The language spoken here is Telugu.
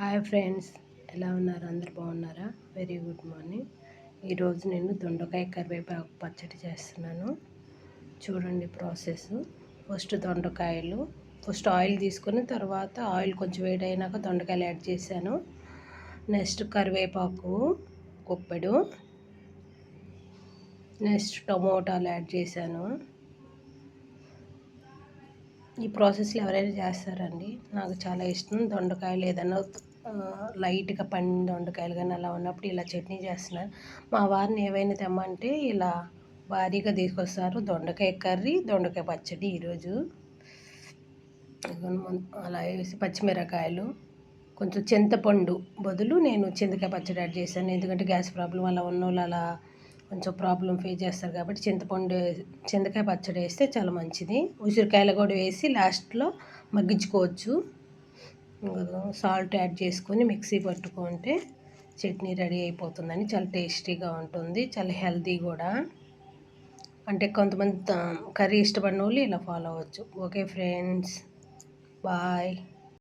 హాయ్ ఫ్రెండ్స్ ఎలా ఉన్నారు? అందరు బాగున్నారా? Very good morning. ఈరోజు నేను దొండకాయ కరివేపాకు పచ్చడి చేస్తున్నాను. చూడండి ప్రాసెస్. ఫస్ట్ దొండకాయలు ఫస్ట్ ఆయిల్ తీసుకొని తర్వాత ఆయిల్ కొంచెం వేడైనాక దొండకాయలు యాడ్ చేశాను. నెక్స్ట్ కరివేపాకు కుప్పెడు నెక్స్ట్ టమోటాలు యాడ్ చేశాను. ఈ ప్రాసెస్లో ఎవరైనా చేస్తారండి? నాకు చాలా ఇష్టం. దొండకాయలు ఏదైనా లైట్గా పండిన దొండకాయలు కానీ అలా ఉన్నప్పుడు ఇలా చట్నీ చేస్తున్నారు. మా వారిని ఏవైనా తెమ్మంటే ఇలా భారీగా తీసుకొస్తారు. దొండకాయ కర్రీ దొండకాయ పచ్చడి ఈరోజు అలా వేసి పచ్చిమిరకాయలు కొంచెం చింతపండు బదులు నేను చింతకాయ పచ్చడి యాడ్ చేశాను. ఎందుకంటే గ్యాస్ ప్రాబ్లం అలా ఉన్న వాళ్ళు అలా కొంచెం ప్రాబ్లం ఫేస్ చేస్తారు కాబట్టి చింతపండు చింతకాయ పచ్చడి వేస్తే చాలా మంచిది. ఉసిరికాయలు కూడా వేసి లాస్ట్లో మగ్గించుకోవచ్చు. సాల్ట్ యాడ్ చేసుకొని మిక్సీ పట్టుకుంటే చట్నీ రెడీ అయిపోతుందని చాలా టేస్టీగా ఉంటుంది చాలా హెల్తీ కూడా. అంటే కొంతమంది కర్రీ ఇష్టపడిన వాళ్ళు ఇలా ఫాలో అవ్వచ్చు. Okay friends bye.